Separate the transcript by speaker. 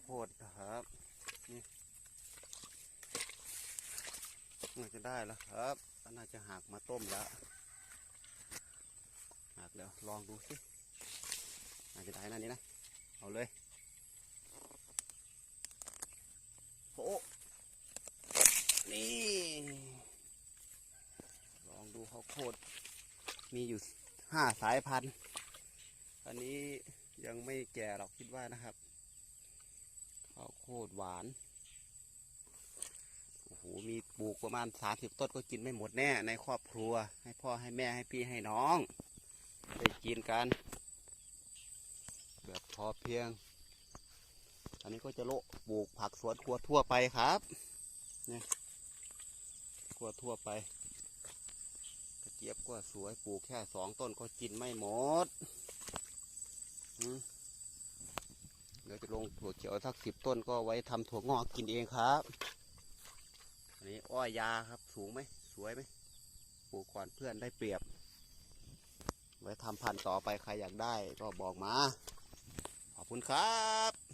Speaker 1: าวโพดนะครับนี่น่าจะได้แล้วครับน่าจะหักมาต้มแล้วหักแล้วลองดูสิน่าจะได้นั่นนี่นะเอาเลยโอ้นี่ลองดูข้าวโพดมีอยู่ห้าสายพันธุ์อันนี้ยังไม่แก่หรอกคิดว่านะครับ ข้าวโพดหวาน โอ้โห มีปลูกประมาณสามสิบต้นก็กินไม่หมดแน่ ในครอบครัว ให้พ่อให้แม่ให้พี่ให้น้องได้กินกัน แบบพอเพียง อันนี้ก็จะโละปลูกผักสวนครัวทั่วไปครับ เนี่ยครัวทั่วไปกระเจี๊ยบก็สวยปลูกแค่สองต้นก็กินไม่หมดอืม ดี๋ยวจะลงถั่วเขียวสักสิบต้นก็ไว้ทำถั่วงอกกินเองครับอันนี้อ้อยยาครับสูงไหมสวยไหมปลูกก่อนเพื่อนได้เปรียบ ไว้ทำพันธุ์ต่อไปใครอยากได้ก็บอกมา ขอบคุณครับ